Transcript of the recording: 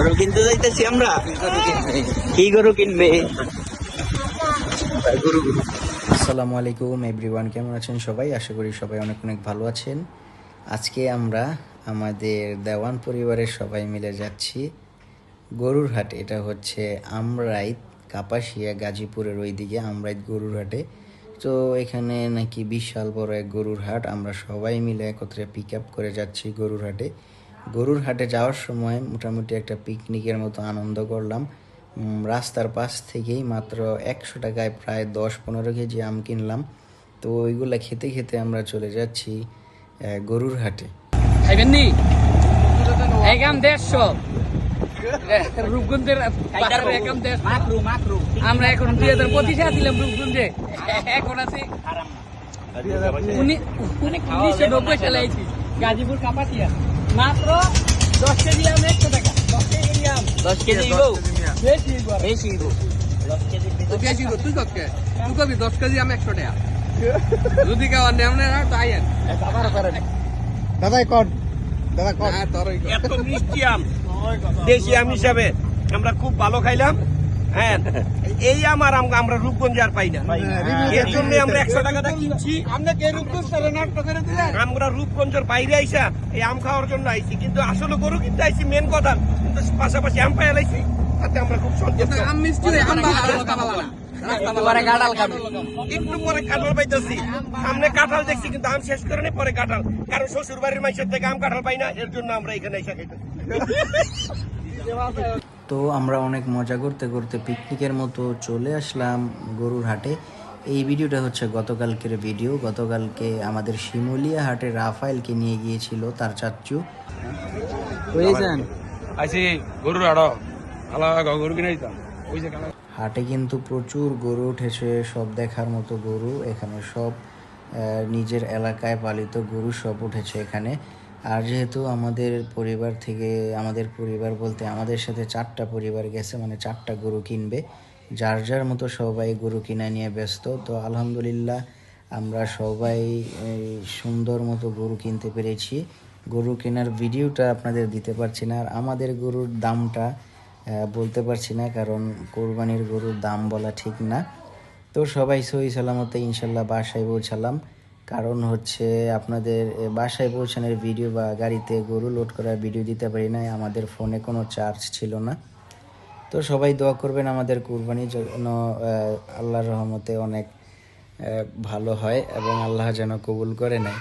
গরু কিনতে যাইতেছি আমরা? কি গরু কিনবে? গরু গরু আসসালামু আলাইকুম এভরিওয়ান কেমন আছেন সবাই? আশা করি সবাই অনেক অনেক ভালো আছেন। আজকে আমরা আমাদের দেওয়ান পরিবারের সবাই মিলে যাচ্ছি গরুর হাট। এটা হচ্ছে আমরাইত কাপাসিয়া গাজীপুরের ওইদিকে আমরাইত গরুর হাটে। তো এখানে নাকি বিশাল বড় এক গরুর হাট। আমরা সবাই মিলে একত্রে পিক আপ করে যাচ্ছি গরুর হাটে। গরুর হাটে যাওয়ার সময় মোটামুটি একটা পিকনিকের মতো আনন্দ করলাম। রাস্তার পাশ থেকেই মাত্র একশো টাকায় প্রায় দশ পনেরো কেজি আম কিনলাম। তো ওইগুলো খেতে খেতে আমরা চলে যাচ্ছি গরুর হাটে। আমরা এখন দুই হাজার পঁচিশে রূপগঞ্জে। এখন আছি উনি- উনি- উনিশশো নব্বই সালে আইছি। গাজীপুর কাপাসিয়া। মাত্র দশ কেজি আম একশো টাকা। দশ কেজি আম। দশ কেজি বেশি। বেশি বেশি তুই তুই কবি দশ কেজি আমি একশো টাকা। যদি কেউ নেম না তো আইয়েন হ্যাঁ, কর। এত মিষ্টি আম। দেশি আম হিসাবে আমরা খুব ভালো খাইলাম। হ্যাঁ এই আম আর আম আমরা রূপগঞ্জে আর পাই না। এর জন্য আমরা একশো টাকাটা কিনছি? আমরা রূপগঞ্জের বাইরে আইসা এই আম খাওয়ার জন্য আইছি। কিন্তু আসলে গরু কিনতে আইছি মেন কথা। কিন্তু পাশাপাশি আম পাই আইছি তাতে আমরা খুব সন্তুষ্ট। আম মিষ্টি আম পরে গাডাল খাবে। একটু পরে কাঁঠাল পাইতেছি। সামনে কাঁঠাল দেখছি কিন্তু আম শেষ করে নি পরে কাঁঠাল। কারণ শ্বশুর বাড়ির মাইসের থেকে আম কাঁঠাল পাই না এর জন্য আমরা এখানে এসে খাইতেছি। তো আমরা অনেক মজা করতে করতে পিকনিকের মতো চলে আসলাম গরুর হাটে। এই ভিডিওটা হচ্ছে গতকালকের ভিডিও। গতকালকে আমাদের শিমুলিয়া হাটে রাফাইলকে নিয়ে গিয়েছিল তার চাচ্চু গরুর গরু কিনে দিতাম। ওই যে কালা হাটে কিন্তু প্রচুর গরু উঠেছে সব দেখার মতো গরু। এখানে সব নিজের এলাকায় পালিত গরু সব উঠেছে এখানে। আর যেহেতু আমাদের পরিবার থেকে, আমাদের পরিবার বলতে আমাদের সাথে চারটা পরিবার গেছে মানে চারটা গরু কিনবে। যার যার মতো সবাই গরু কিনা নিয়ে ব্যস্ত। তো আলহামদুলিল্লাহ আমরা সবাই সুন্দর মতো গরু কিনতে পেরেছি। গরু কেনার ভিডিওটা আপনাদের দিতে পারছি না। আর আমাদের গরুর দামটা বলতে পারছি না, কারণ কোরবানির গরুর দাম বলা ঠিক না। তো সবাই সহি সালামতে ইনশাল্লাহ বাসায় পৌঁছালাম। কারণ হচ্ছে আপনাদের বাসায় পৌঁছানোর ভিডিও বা গাড়িতে গরু লোড করার ভিডিও দিতে পারি নাই, আমাদের ফোনে কোনো চার্জ ছিল না। তো সবাই দোয়া করবেন আমাদের কুরবানি যেন আল্লাহর রহমতে অনেক ভালো হয় এবং আল্লাহ যেন কবুল করে নেয়।